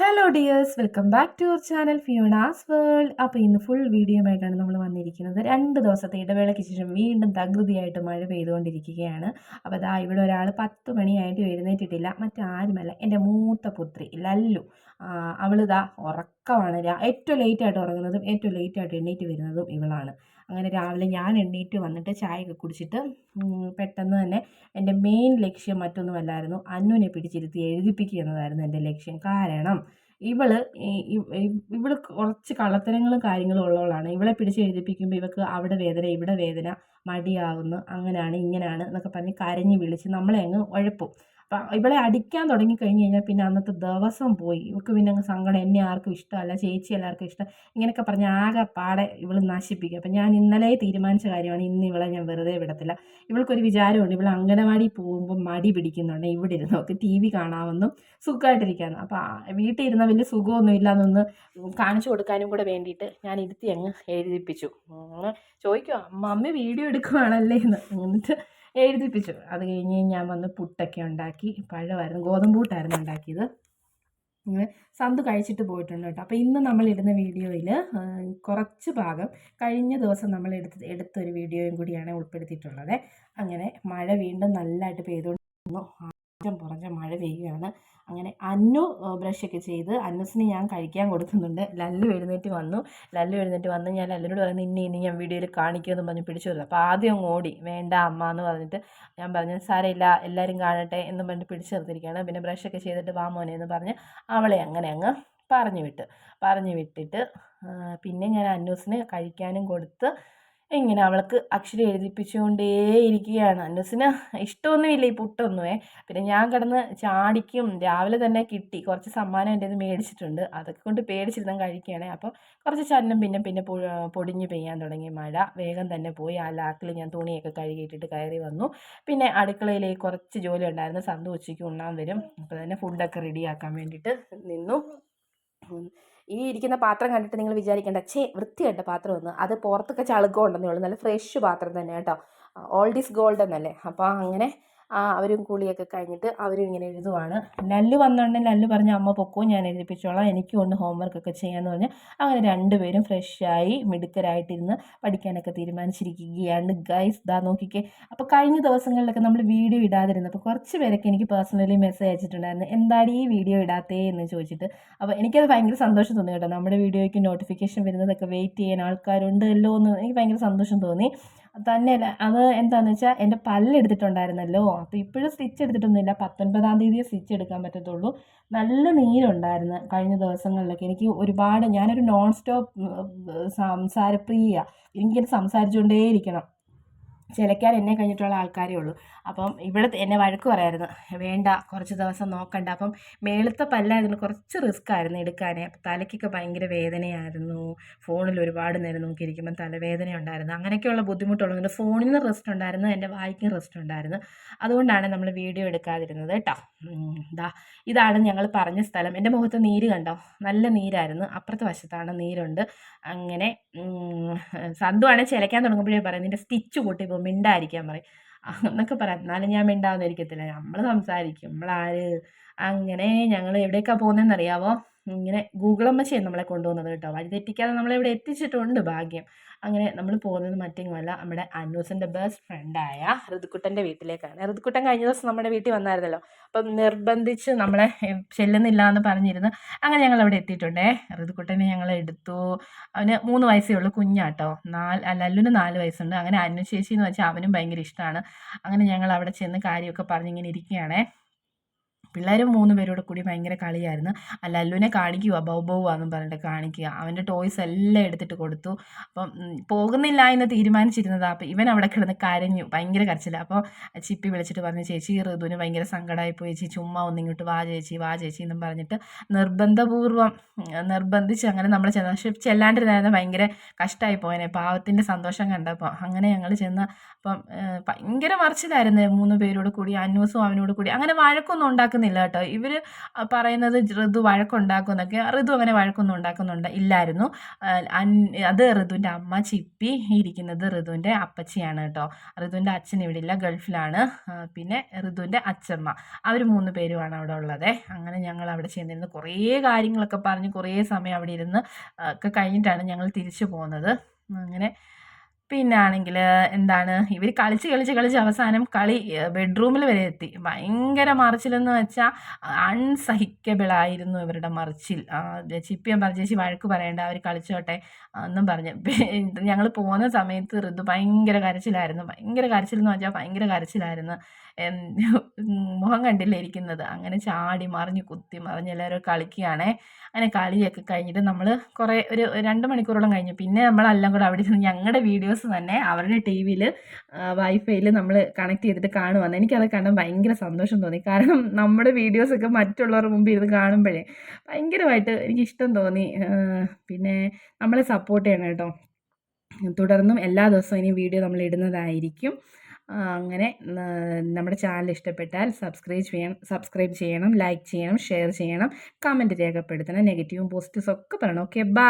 Hello dears welcome back to your channel Fiona's world അപ്പോൾ ഇന്ന് full video ആയിട്ടാണ് നമ്മൾ വന്നിരിക്കുന്നത്. രണ്ട് ദിവസത്തെ ഇടവേളയ്ക്ക് ശേഷം വീണ്ടും തകൃതിയായിട്ട് മഴ പെയ്തുകൊണ്ടിരിക്കുകയാണ്. അപ്പോൾ അതാ ഇവിടെ ഒരാൾ പത്ത് മണിയായിട്ട് എഴുന്നേറ്റിട്ടില്ല. മറ്റാരുമല്ല. എന്റെ മൂത്ത പുത്രി ലല്ലു. അവളിതാ ഉറക്കമാണ്. ഏറ്റവും ലേറ്റായിട്ട് ഉറങ്ങുന്നതും ഏറ്റവും ലേറ്റായിട്ട് എണ്ണീറ്റ് വരുന്നതും ഇവളാണ്. അങ്ങനെ രാവിലെ ഞാൻ എണ്ണീറ്റ് വന്നിട്ട് ചായയൊക്കെ കുടിച്ചിട്ട് പെട്ടെന്ന് തന്നെ എന്റെ മെയിൻ ലക്ഷ്യം മറ്റൊന്നുമല്ലായിരുന്നു അന്നുവിനെ പിടിച്ചിരുത്തി എഴുതിപ്പിക്കുക എന്നതായിരുന്നു എന്റെ ലക്ഷ്യം. കാരണം ഇവൾ ഇവൾ കുറച്ച് കള്ളത്തരങ്ങളും കാര്യങ്ങളും ഉള്ളവളാണ്. ഇവളെ പിടിച്ച് എഴുതിപ്പിക്കുമ്പോൾ ഇവക്ക് അവിടെ വേദന ഇവിടെ വേദന മടിയാവുന്നു അങ്ങനെയാണ് ഇങ്ങനെയാണ് എന്നൊക്കെ പറഞ്ഞ് കരഞ്ഞ് വിളിച്ച് നമ്മളെ അങ്ങ് ഉഴപ്പും അപ്പം ഇവളെ അടിക്കാൻ തുടങ്ങി കഴിഞ്ഞ് കഴിഞ്ഞാൽ പിന്നെ അന്നത്തെ ദിവസം പോയി. ഇവൾക്ക് പിന്നെ അങ്ങ് സങ്കടം എന്നെ ആർക്കും ഇഷ്ടമല്ല ചേച്ചി എല്ലാവർക്കും ഇഷ്ടം. ഇങ്ങനെയൊക്കെ പറഞ്ഞ് ആകെ പാടെ ഇവൾ നശിപ്പിക്കും. അപ്പം ഞാൻ ഇന്നലെ തീരുമാനിച്ച കാര്യമാണ് ഇന്ന് ഇവളെ ഞാൻ വെറുതെ വിടത്തില്ല. ഇവൾക്കൊരു വിചാരമുണ്ട്. ഇവൾ അംഗനവാടി പോകുമ്പോൾ മടി പിടിക്കുന്നുണ്ട്. ഇവിടെ ഇരുന്ന് നോക്ക് ടി വി കാണാമെന്നും സുഖമായിട്ടിരിക്കാന്ന് അപ്പോൾ വീട്ടിൽ ഇരുന്ന വലിയ സുഖമൊന്നും ഇല്ലാന്നൊന്ന് കാണിച്ചു കൊടുക്കാനും കൂടെ വേണ്ടിയിട്ട് ഞാൻ ഇരുത്തി അങ്ങ് എഴുതിപ്പിച്ചു. ചോദിക്കുക മമ്മി വീഡിയോ എടുക്കുവാണല്ലേ എന്ന് എന്നിട്ട് എഴുതിപ്പിച്ചു. അത് കഴിഞ്ഞ് ഞാൻ വന്ന് പുട്ടൊക്കെ ഉണ്ടാക്കി പഴമായിരുന്നു ഗോതമ്പ് പുട്ടായിരുന്നു ഉണ്ടാക്കിയത്. സന്തു കഴിച്ചിട്ട് പോയിട്ടുണ്ട് കേട്ടോ. അപ്പോൾ ഇന്ന് നമ്മൾ ഇടുന്ന വീഡിയോയിൽ കുറച്ച് ഭാഗം കഴിഞ്ഞ ദിവസം നമ്മൾ എടുത്ത് എടുത്തൊരു വീഡിയോയും കൂടിയാണ് ഉൾപ്പെടുത്തിയിട്ടുള്ളത്. അങ്ങനെ മഴ വീണ്ടും നല്ലതായിട്ട് പെയ്തുകൊണ്ടിരുന്നു ആറ്റം പുറഞ്ഞ മഴ പെയ്യുകയാണ്. അങ്ങനെ അന്നു ബ്രഷൊക്കെ ചെയ്ത് അന്നസിന് ഞാൻ കഴിക്കാൻ കൊടുക്കുന്നുണ്ട്. ലല്ലു എഴുന്നേറ്റ് വന്നു. ലല്ലു എഴുന്നേറ്റ് വന്ന് ഞാൻ ലല്ലിനോട് പറയുന്നത് ഇനി ഇനി ഞാൻ വീഡിയോയിൽ കാണിക്കുമെന്ന് പറഞ്ഞ് പിടിച്ചു അപ്പോൾ ആദ്യം ഓടി വേണ്ട അമ്മ എന്ന് പറഞ്ഞിട്ട് ഞാൻ പറഞ്ഞു സാരമില്ല എല്ലാവരും കാണട്ടെ എന്ന് പറഞ്ഞിട്ട് പിടിച്ചു നിർത്തിയിരിക്കുകയാണ്. പിന്നെ ബ്രഷൊക്കെ ചെയ്തിട്ട് വാ മോനെ എന്ന് പറഞ്ഞ് അവളെ അങ്ങനെ അങ്ങ് പറഞ്ഞു വിട്ട്. പറഞ്ഞു വിട്ടിട്ട് പിന്നെ ഞാൻ അന്നൂസിന് കഴിക്കാനും കൊടുത്ത് ഇങ്ങനെ അവൾക്ക് അക്ഷരം എഴുതിപ്പിച്ചുകൊണ്ടേ ഇരിക്കുകയാണ് അന്നൂസിന് ഇഷ്ടമൊന്നുമില്ല ഈ പുട്ടൊന്നുമേ. പിന്നെ ഞാൻ കിടന്ന് ചാടിക്കും രാവിലെ തന്നെ കിട്ടി. കുറച്ച് സമ്മാനം എന്റെ മേടിച്ചിട്ടുണ്ട്. അതൊക്കെ കൊണ്ട് പേടിച്ചിരുന്ന് കഴിക്കുകയാണെ. അപ്പോൾ കുറച്ച് ചന്നം പിന്നെ പിന്നെ പൊടിഞ്ഞു പെയ്യാൻ തുടങ്ങി. മഴ വേഗം തന്നെ പോയി. ആ ലാക്കിൽ ഞാൻ തുണിയൊക്കെ കഴുകിയിട്ടിട്ട് കയറി വന്നു. പിന്നെ അടുക്കളയിലേക്ക് കുറച്ച് ജോലി ഉണ്ടായിരുന്നു. സന്ത ഉച്ചയ്ക്ക് ഉണ്ണാൻ വരും. അപ്പോൾ തന്നെ ഫുഡൊക്കെ റെഡിയാക്കാൻ വേണ്ടിയിട്ട് നിന്നു. ഈ ഇരിക്കുന്ന പാത്രം കണ്ടിട്ട് നിങ്ങൾ വിചാരിക്കേണ്ട ചേ വൃത്തികെട്ട പാത്രം ഒന്ന് അത് പുറത്തൊക്കെ ചളുക്കം ഉണ്ടെന്നേ ഉള്ളൂ. നല്ല ഫ്രഷ് പാത്രം തന്നെ കേട്ടോ. ഓൾഡ് ഈസ് ഗോൾഡ് എന്നല്ലേ. അപ്പോൾ അങ്ങനെ അവരും കുളിയൊക്കെ കഴിഞ്ഞിട്ട് അവരും ഇങ്ങനെ എഴുതുവാണ്. ലല്ലു വന്നുണ്ടെങ്കിൽ ലല്ലു പറഞ്ഞ അമ്മ പൊക്കോ ഞാൻ എഴുതിപ്പിച്ചോളാം. എനിക്കും ഹോംവർക്ക് ഒക്കെ ചെയ്യാമെന്ന് പറഞ്ഞ് അങ്ങനെ രണ്ടുപേരും ഫ്രഷായി മിടുക്കരായിട്ടിരുന്ന് പഠിക്കാനൊക്കെ തീരുമാനിച്ചിരിക്കുകയാണ്. ഗൈസ് ദാ നോക്കിക്കേ. അപ്പോൾ കഴിഞ്ഞ ദിവസങ്ങളിലൊക്കെ നമ്മൾ വീഡിയോ ഇടാതിരുന്നപ്പോൾ കുറച്ച് പേരൊക്കെ എനിക്ക് പേഴ്സണലി മെസ്സേജ് അയച്ചിട്ടുണ്ടായിരുന്നു. എന്താണ് ഈ വീഡിയോ ഇടാത്തേ? എന്ന് ചോദിച്ചിട്ട്. അപ്പോൾ എനിക്കത് ഭയങ്കര സന്തോഷം തോന്നി കേട്ടോ. നമ്മുടെ വീഡിയോയ്ക്ക് നോട്ടിഫിക്കേഷൻ വരുന്നതൊക്കെ വെയിറ്റ് ചെയ്യാൻ ആൾക്കാരുണ്ടല്ലോ എന്ന് എനിക്ക് ഭയങ്കര സന്തോഷം തോന്നി. തന്നെയല്ല. അത് എന്താണെന്ന് വെച്ചാൽ എന്റെ പല്ലെടുത്തിട്ടുണ്ടായിരുന്നല്ലോ. അപ്പോൾ ഇപ്പോഴും സ്റ്റിച്ച് എടുത്തിട്ടൊന്നുമില്ല. പത്തൊൻപതാം തീയതിയെ സ്റ്റിച്ച് എടുക്കാൻ പറ്റത്തുള്ളൂ. നല്ല നീരുണ്ടായിരുന്നു കഴിഞ്ഞ ദിവസങ്ങളിലൊക്കെ. എനിക്ക് ഒരുപാട് ഞാനൊരു നോൺ സ്റ്റോപ്പ് സംസാരപ്രിയ. എനിക്കിങ്ങനെ സംസാരിച്ചുകൊണ്ടേ ചിലക്കാൻ എന്നെ കഴിഞ്ഞിട്ടുള്ള ആൾക്കാരേ ഉള്ളൂ. അപ്പം ഇവിടെ എന്നെ വഴക്ക് പറയായിരുന്നു. വേണ്ട കുറച്ച് ദിവസം നോക്കണ്ട. അപ്പം മേളത്തെ പല്ലായിരുന്നു. കുറച്ച് റിസ്ക് ആയിരുന്നു എടുക്കാൻ അപ്പം തലയ്ക്കൊക്കെ ഭയങ്കര വേദനയായിരുന്നു. ഫോണിൽ ഒരുപാട് നേരം നോക്കിയിരിക്കുമ്പം തലവേദന ഉണ്ടായിരുന്നു. അങ്ങനെയൊക്കെയുള്ള ബുദ്ധിമുട്ടുള്ളതുകൊണ്ട് ഫോണിന് റെസ്റ്റ് ഉണ്ടായിരുന്നു. എന്റെ വായിക്കും റെസ്റ്റ് ഉണ്ടായിരുന്നു. അതുകൊണ്ടാണ് നമ്മൾ വീഡിയോ എടുക്കാതിരുന്നത് കേട്ടോ. ഇതാ ഇതാണ് ഞങ്ങൾ പറഞ്ഞ സ്ഥലം. എന്റെ മുഖത്ത് നീര് കണ്ടോ? നല്ല നീരായിരുന്നു. അപ്പുറത്തെ വശത്താണ് നീരുണ്ട്. അങ്ങനെ സന്തുവാണെങ്കിൽ സന്തുവാണ് ചിലക്കാൻ തുടങ്ങുമ്പോഴേ പറയും നിന്റെ സ്റ്റിച്ച് പൊട്ടിപ്പോൾ മിണ്ടായിരിക്കാൻ പറയും. എന്നൊക്കെ പറയാം. എന്നാലും ഞാൻ മിണ്ടാവുന്നിരിക്കത്തില്ല നമ്മൾ സംസാരിക്കും. നമ്മളാര്? അങ്ങനെ ഞങ്ങൾ എവിടേക്കാണ് പോകുന്നതെന്ന് അറിയാവോ ഇങ്ങനെ ഗൂഗിളമ്മച്ചയാണ് നമ്മളെ കൊണ്ടുപോകുന്നത് കേട്ടോ. വഴി തെറ്റിക്കാതെ നമ്മളെ ഇവിടെ എത്തിച്ചിട്ടുണ്ട് ഭാഗ്യം. അങ്ങനെ നമ്മൾ പോകുന്നത് മറ്റെങ്ങുമല്ല നമ്മുടെ അന്നൂസിന്റെ ബെസ്റ്റ് ഫ്രണ്ടായ ഋതുക്കുട്ടന്റെ വീട്ടിലേക്കാണ്. ഋതുക്കുട്ടൻ കഴിഞ്ഞ ദിവസം നമ്മുടെ വീട്ടിൽ വന്നായിരുന്നല്ലോ. അപ്പം നിർബന്ധിച്ച് നമ്മളെ ചെല്ലുന്നില്ല എന്ന് പറഞ്ഞിരുന്നു. അങ്ങനെ ഞങ്ങൾ അവിടെ എത്തിയിട്ടുണ്ടേ. ഋതുക്കുട്ടനെ ഞങ്ങൾ എടുത്തു. അവന് മൂന്ന് വയസ്സേ ഉള്ളൂ കുഞ്ഞാട്ടോ. നാല് അല്ല അല്ലുന് നാല് വയസ്സുണ്ട്. അങ്ങനെ അനുശേഷി എന്ന് വെച്ചാൽ അവനും ഭയങ്കര ഇഷ്ടമാണ്. അങ്ങനെ ഞങ്ങൾ അവിടെ ചെന്ന് കാര്യമൊക്കെ പറഞ്ഞിങ്ങനെ ഇരിക്കുകയാണേ. പിള്ളേർ മൂന്ന് പേരോട് കൂടി ഭയങ്കര കളിയായിരുന്നു. അല്ല അല്ലുവിനെ കാണിക്കുക ബൗ ബൗ ആന്നും പറഞ്ഞിട്ട് കാണിക്കുക. അവന്റെ ടോയ്സ് എല്ലാം എടുത്തിട്ട് കൊടുത്തു. അപ്പം പോകുന്നില്ല എന്ന് തീരുമാനിച്ചിരുന്നതാണ് അപ്പം ഇവൻ അവിടെ കിടന്ന് കരഞ്ഞു. ഭയങ്കര കരച്ചില്ല അപ്പോൾ ചിപ്പി വിളിച്ചിട്ട് പറഞ്ഞു ചേച്ചി ഋതുവിന് ഭയങ്കര സങ്കടമായി പോയി ചേച്ചി ചുമ്മാ ഒന്ന് ഇങ്ങോട്ട് വാ ചേച്ചി വാ ചേച്ചി എന്നും പറഞ്ഞിട്ട് നിർബന്ധപൂർവം നിർബന്ധിച്ച് അങ്ങനെ നമ്മൾ ചെന്ന് പക്ഷെ ചെല്ലാണ്ടിരുന്നായിരുന്നു ഭയങ്കര കഷ്ടമായി പോയനെ പാവത്തിന്റെ സന്തോഷം കണ്ടപ്പോൾ അങ്ങനെ ഞങ്ങൾ ചെന്ന് അപ്പം ഭയങ്കര മറിച്ചിലായിരുന്നു മൂന്ന് പേരോട് കൂടി അന്നൂസും അവനോട് കൂടി. അങ്ങനെ വഴക്കൊന്നും ഉണ്ടാക്കുന്നില്ല. കേൾക്കുന്നില്ല കേട്ടോ. ഇവർ പറയുന്നത് ഋതു വഴക്കുണ്ടാക്കുന്നൊക്കെ ഋതു അങ്ങനെ വഴക്കൊന്നും ഉണ്ടാക്കുന്നുണ്ട് ഇല്ലായിരുന്നു. അത് ഋതുവിന്റെ അമ്മ ചിപ്പി ഇരിക്കുന്നത് ഋതുവിന്റെ അപ്പച്ചിയാണ് കേട്ടോ. ഋതുവിന്റെ അച്ഛൻ ഇവിടെ ഇല്ല ഗൾഫിലാണ്. പിന്നെ ഋതുവിന്റെ അച്ഛമ്മ. അവർ മൂന്ന് പേരുമാണ് അവിടെ ഉള്ളത്. അങ്ങനെ ഞങ്ങൾ അവിടെ ചെന്നിരുന്ന് കുറേ കാര്യങ്ങളൊക്കെ പറഞ്ഞ് കുറേ സമയം അവിടെ ഇരുന്ന് ഒക്കെ കഴിഞ്ഞിട്ടാണ് ഞങ്ങൾ തിരിച്ചു പോകുന്നത്. അങ്ങനെ പിന്നെ ആണെങ്കിൽ എന്താണ് ഇവർ കളിച്ച് കളിച്ച് കളിച്ച് അവസാനം കളി ബെഡ്റൂമിൽ വരെ എത്തി. ഭയങ്കര മറിച്ചിലെന്ന് വെച്ചാൽ അൺസഹിക്കബിളായിരുന്നു ഇവരുടെ മറിച്ചിൽ. ചിപ്പിയും പറഞ്ഞു ചേച്ചി വഴക്ക് പറയേണ്ട അവർ കളിച്ചോട്ടെ എന്നും പറഞ്ഞ്. ഞങ്ങൾ പോകുന്ന സമയത്ത് ഋതു ഭയങ്കര കരച്ചിലായിരുന്നു. ഭയങ്കര കരച്ചിൽ എന്ന് വെച്ചാൽ ഭയങ്കര കരച്ചിലായിരുന്നു. മുഖം കണ്ടില്ല ഇരിക്കുന്നത്. അങ്ങനെ ചാടി മറിഞ്ഞ് കുത്തി മറിഞ്ഞ് എല്ലാവരും കളിക്കുകയാണേ. അങ്ങനെ കളിയൊക്കെ കഴിഞ്ഞിട്ട് നമ്മൾ കുറേ ഒരു രണ്ട് മണിക്കൂറോളം കഴിഞ്ഞു. പിന്നെ നമ്മളെല്ലാം കൂടെ അവിടെ ഞങ്ങളുടെ വീഡിയോസ് തന്നെ അവരുടെ ടി വിയിൽ വൈഫൈയിൽ നമ്മൾ കണക്ട് ചെയ്തിട്ട് കാണുവാന്ന്. എനിക്കത് കാണാൻ ഭയങ്കര സന്തോഷം തോന്നി. കാരണം നമ്മുടെ വീഡിയോസൊക്കെ മറ്റുള്ളവരുടെ മുമ്പിൽ ഇരുന്ന് കാണുമ്പോഴേ ഭയങ്കരമായിട്ട് എനിക്കിഷ്ടം തോന്നി. പിന്നെ നമ്മളെ സപ്പോർട്ട് ചെയ്യണം കേട്ടോ. തുടർന്നും എല്ലാ ദിവസവും ഇനി വീഡിയോ നമ്മൾ ഇടുന്നതായിരിക്കും. അങ്ങനെ നമ്മുടെ ചാനൽ ഇഷ്ടപ്പെട്ടാൽ സബ്സ്ക്രൈബ് ചെയ്യണം സബ്സ്ക്രൈബ് ചെയ്യണം ലൈക്ക് ചെയ്യണം ഷെയർ ചെയ്യണം കമന്റ് രേഖപ്പെടുത്തണം നെഗറ്റീവും പോസിറ്റീവ്സും ഒക്കെ പറയണം. Okay bye